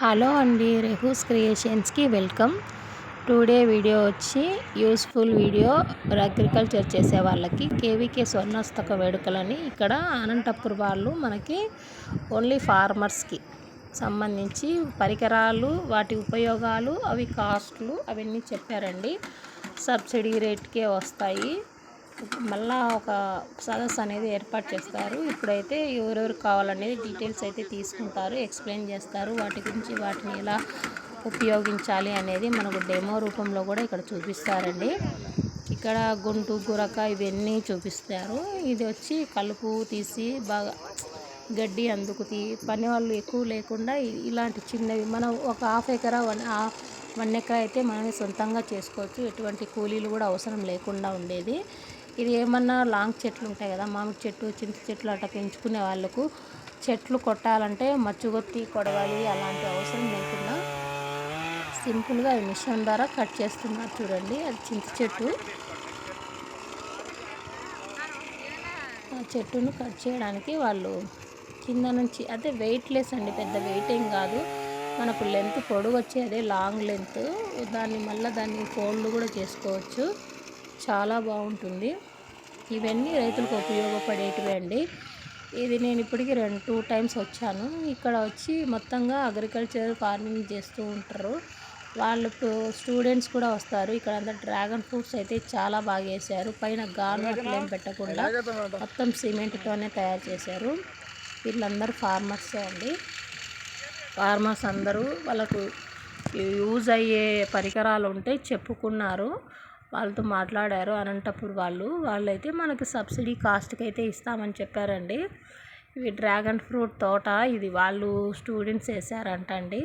Hello అండి రెహూస్ క్రియేషన్స్కి వెల్కమ్. టుడే వీడియో వచ్చి యూస్ఫుల్ వీడియో అగ్రికల్చర్ చేసే వాళ్ళకి కేవీకే స్వర్ణస్తక వేడుకలని ఇక్కడ అనంతపూర్ వాళ్ళు మనకి ఓన్లీ ఫార్మర్స్కి సంబంధించి పరికరాలు వాటి ఉపయోగాలు అవి కాస్ట్లు అవన్నీ చెప్పారండి. సబ్సిడీ రేట్కే వస్తాయి. మళ్ళా ఒక సదస్సు అనేది ఏర్పాటు చేస్తారు. ఇప్పుడైతే ఎవరెవరు కావాలనేది డీటెయిల్స్ అయితే తీసుకుంటారు ఎక్స్ప్లెయిన్ చేస్తారు. వాటి గురించి వాటిని ఎలా ఉపయోగించాలి అనేది మనకు డెమో రూపంలో కూడా ఇక్కడ చూపిస్తారండి. ఇక్కడ గుంటు గురక ఇవన్నీ చూపిస్తారు. ఇది వచ్చి కలుపు తీసి బాగా గడ్డి అందుకు తీ పని వాళ్ళు ఎక్కువ లేకుండా ఇలాంటి చిన్నవి మనం ఒక హాఫ్ ఎకరా వన్ వన్ ఎకరా అయితే మనమే సొంతంగా చేసుకోవచ్చు. ఎటువంటి కూలీలు కూడా అవసరం లేకుండా ఉండేది. ఇది ఏమన్నా లాంగ్ చెట్లు ఉంటాయి కదా మామిడి చెట్టు చింత చెట్లు అట్లా పెంచుకునే వాళ్ళకు చెట్లు కొట్టాలంటే మచ్చుగొత్తి కొడవాలి అలాంటి అవసరం లేకుండా సింపుల్గా ఈ మిషన్ ద్వారా కట్ చేస్తున్నారు చూడండి అది చింత చెట్టు. ఆ చెట్టును కట్ చేయడానికి వాళ్ళు కింద నుంచి అదే వెయిట్ లెస్ అండి పెద్ద వెయిట్ ఏం కాదు. మనకు లెంత్ పొడుగు వచ్చి అదే లాంగ్ లెంత్ దాన్ని మళ్ళీ దాన్ని ఫోల్డ్ కూడా చేసుకోవచ్చు. చాలా బాగుంటుంది. ఇవన్నీ రైతులకు ఉపయోగపడేటివి అండి. ఇది నేను ఇప్పటికీ రెండు టూ టైమ్స్ వచ్చాను. ఇక్కడ వచ్చి మొత్తంగా అగ్రికల్చర్ ఫార్మింగ్ చేస్తూ ఉంటారు. వాళ్ళు స్టూడెంట్స్ కూడా వస్తారు. ఇక్కడ అంతా డ్రాగన్ ఫ్రూట్స్ అయితే చాలా బాగా వేసారు పైన గాను అట్లేం పెట్టకుండా మొత్తం సిమెంట్తోనే తయారు చేశారు. వీళ్ళందరూ ఫార్మర్సే అండి. ఫార్మర్స్ అందరూ వాళ్ళకు యూజ్ అయ్యే పరికరాలు ఉంటే చెప్పుకున్నారు. వాళ్ళతో మాట్లాడారు. అనంతపూర్ వాళ్ళు. వాళ్ళైతే మనకి సబ్సిడీ కాస్ట్కి అయితే ఇస్తామని చెప్పారండి. ఇవి డ్రాగన్ ఫ్రూట్ తోట. ఇది వాళ్ళు స్టూడెంట్స్ వేసారంట అండి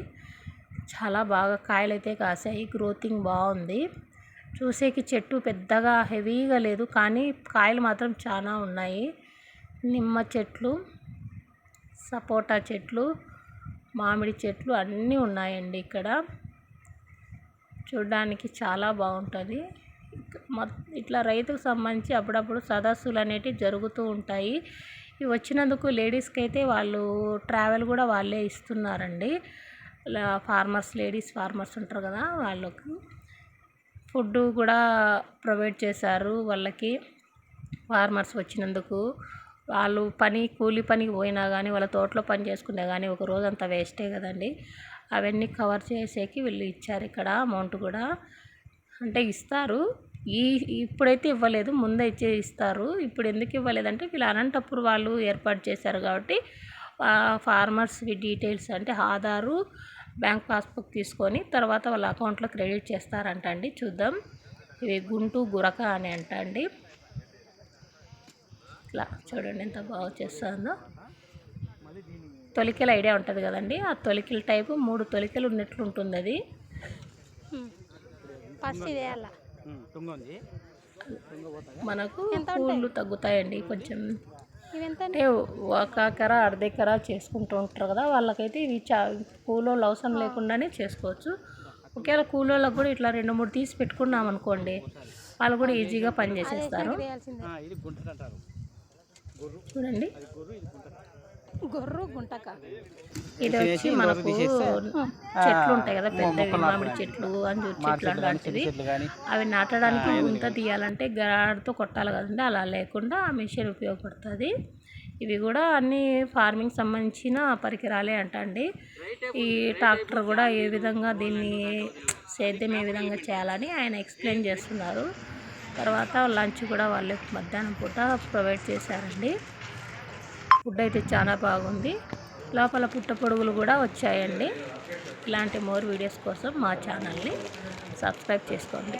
చాలా బాగా కాయలు అయితే కాసాయి. గ్రోతింగ్ బాగుంది. చూసేకి చెట్టు పెద్దగా హెవీగా లేదు. కానీ కాయలు మాత్రం చాలా ఉన్నాయి. నిమ్మ చెట్లు సపోటా చెట్లు మామిడి చెట్లు అన్నీ ఉన్నాయండి ఇక్కడ. చూడడానికి చాలా బాగుంటుంది. ఇట్లా రైతుకు సంబంధించి అప్పుడప్పుడు సదస్సులు అనేటివి జరుగుతూ ఉంటాయి. ఇవి వచ్చినందుకు లేడీస్కి అయితే వాళ్ళు ట్రావెల్ కూడా వాళ్ళే ఇస్తున్నారండి. ఫార్మర్స్ లేడీస్ ఫార్మర్స్ ఉంటారు కదా వాళ్ళకు. ఫుడ్ కూడా ప్రొవైడ్ చేశారు వాళ్ళకి. ఫార్మర్స్ వచ్చినందుకు వాళ్ళు పని కూలి పనికి పోయినా కానీ వాళ్ళ తోటలో పని చేసుకునే కానీ ఒక రోజంతా వేస్టే కదండి. అవన్నీ కవర్ చేసేకి వీళ్ళు ఇచ్చారు ఇక్కడ అమౌంట్ కూడా. అంటే ఇస్తారు. ఈ ఇప్పుడైతే ఇవ్వలేదు. ముందే ఇచ్చే ఇస్తారు. ఇప్పుడు ఎందుకు ఇవ్వలేదంటే వీళ్ళు అనంతపురం వాళ్ళు ఏర్పాటు చేశారు కాబట్టి ఫార్మర్స్ డీటెయిల్స్ అంటే ఆధారు బ్యాంక్ పాస్బుక్ తీసుకొని తర్వాత వాళ్ళ అకౌంట్లో క్రెడిట్ చేస్తారంట అండి. చూద్దాం. ఇవి గుంటు గురక అని అంట అండి. ఇట్లా చూడండి ఎంత బాగా చేస్తుందో. తొలికల ఐడియా ఉంటుంది కదండి. ఆ తొలికల టైపు మూడు తొలికలు ఉన్నట్లు ఉంటుంది అది ఫస్ట్ మనకు పూలు తగ్గుతాయండి కొంచెం. అంటే ఒక ఎకరా అర్ధ ఎకరా చేసుకుంటూ ఉంటారు కదా వాళ్ళకైతే ఇవి చా కూలోళ్ళు అవసరం లేకుండానే చేసుకోవచ్చు. ఒకవేళ కూలోళ్ళకి కూడా ఇట్లా రెండు మూడు తీసి పెట్టుకున్నాం అనుకోండి వాళ్ళు కూడా ఈజీగా పని చేసేస్తారు. చూడండి. గొర్రు గుంటక. ఇది వచ్చి మనకు చెట్లు ఉంటాయి కదా పెద్దవి మామిడి చెట్లు అంజూరు చెట్లు అలాంటివి అవి నాటడానికి గుంత తీయాలంటే గరాడతో కొట్టాలి కదండి అలా లేకుండా ఆ మిషన్ ఉపయోగపడుతుంది. ఇవి కూడా అన్ని ఫార్మింగ్ సంబంధించిన పరికరాలే అంటండి ఈ ట్రాక్టర్ కూడా ఏ విధంగా దీన్ని సేద్యం ఏ విధంగా చేయాలని ఆయన ఎక్స్ప్లెయిన్ చేస్తున్నారు. తర్వాత లంచ్ కూడా వాళ్ళు మధ్యాహ్నం పూట ప్రొవైడ్ చేశారండి. ఫుడ్ అయితే చాలా బాగుంది. లోపల పుట్ట పొడుగులు కూడా వచ్చాయండి. ఇలాంటి మోర్ వీడియోస్ కోసం మా ఛానల్ని సబ్స్క్రైబ్ చేసుకోండి.